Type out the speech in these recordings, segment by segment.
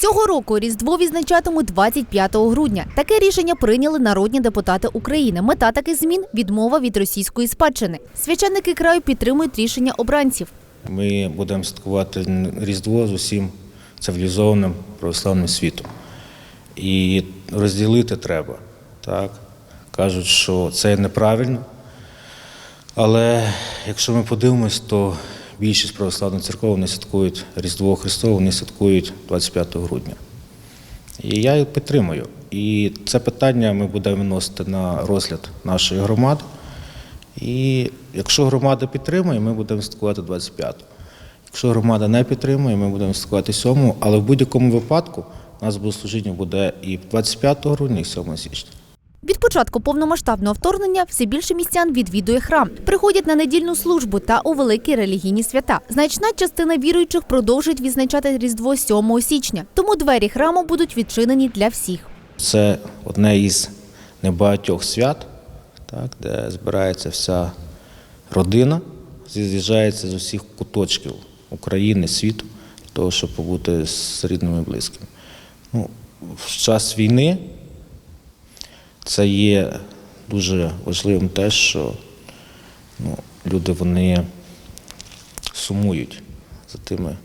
Цього року Різдво відзначатимуть 25 грудня. Таке рішення прийняли народні депутати України. Мета таких змін відмова від російської спадщини. Священники краю підтримують рішення обранців. Ми будемо святкувати Різдво з усім цивілізованим православним світом. І розділити треба. Так? Кажуть, що це неправильно. Але якщо ми подивимось, то більшість православних церков вони святкують Різдво Христове, вони святкують 25 грудня. І я їх підтримую. І це питання ми будемо виносити на розгляд нашої громади. І якщо громада підтримує, ми будемо святкувати 25-го. Якщо громада не підтримує, ми будемо святкувати 7-го. Але в будь-якому випадку у нас богослужіння буде і 25 грудня, і 7 січня. Від початку повномасштабного вторгнення все більше містян відвідує храм, приходять на недільну службу та у великі релігійні свята. Значна частина віруючих продовжують відзначати Різдво 7 січня, тому двері храму будуть відчинені для всіх. Це одне із небагатьох свят, так, де збирається вся родина, з'їжджається з усіх куточків України, світу, для того, щоб побути з рідними і близькими. Ну, в час війни це є дуже важливим те, що ну, люди вони сумують за тими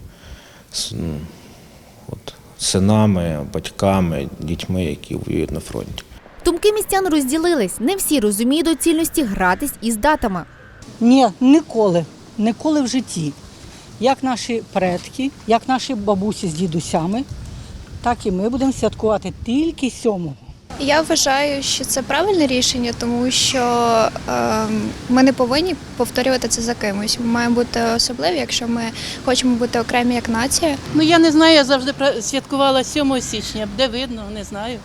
от, синами, батьками, дітьми, які воюють на фронті. Думки містян розділились. Не всі розуміють доцільності гратись із датами. Ні, ніколи, ніколи в житті. Як наші предки, як наші бабусі з дідусями, так і ми будемо святкувати тільки сьомого. Я вважаю, що це правильне рішення, тому що е, ми не повинні повторювати це за кимось. Ми маємо бути особливі, якщо ми хочемо бути окремі як нація. Ну я не знаю, я завжди святкувала 7 січня. Де видно, не знаю.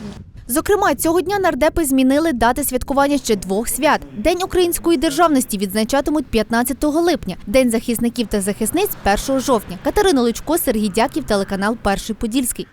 Зокрема, цього дня нардепи змінили дати святкування ще двох свят. День української державності відзначатимуть 15 липня, День захисників та захисниць 1 жовтня. Катерина Лучко, Сергій Дяків, телеканал Перший Подільський.